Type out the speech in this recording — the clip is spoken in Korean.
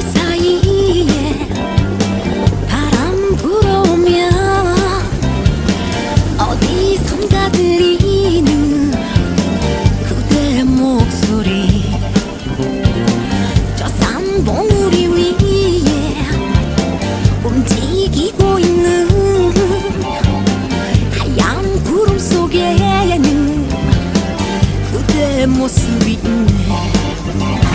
사이에 바람 불어오면 어디선가 들리는 그대 목소리. 저 산봉우리 위에 움직이고 있는 하얀 구름 속에는 그대 모습이 있네.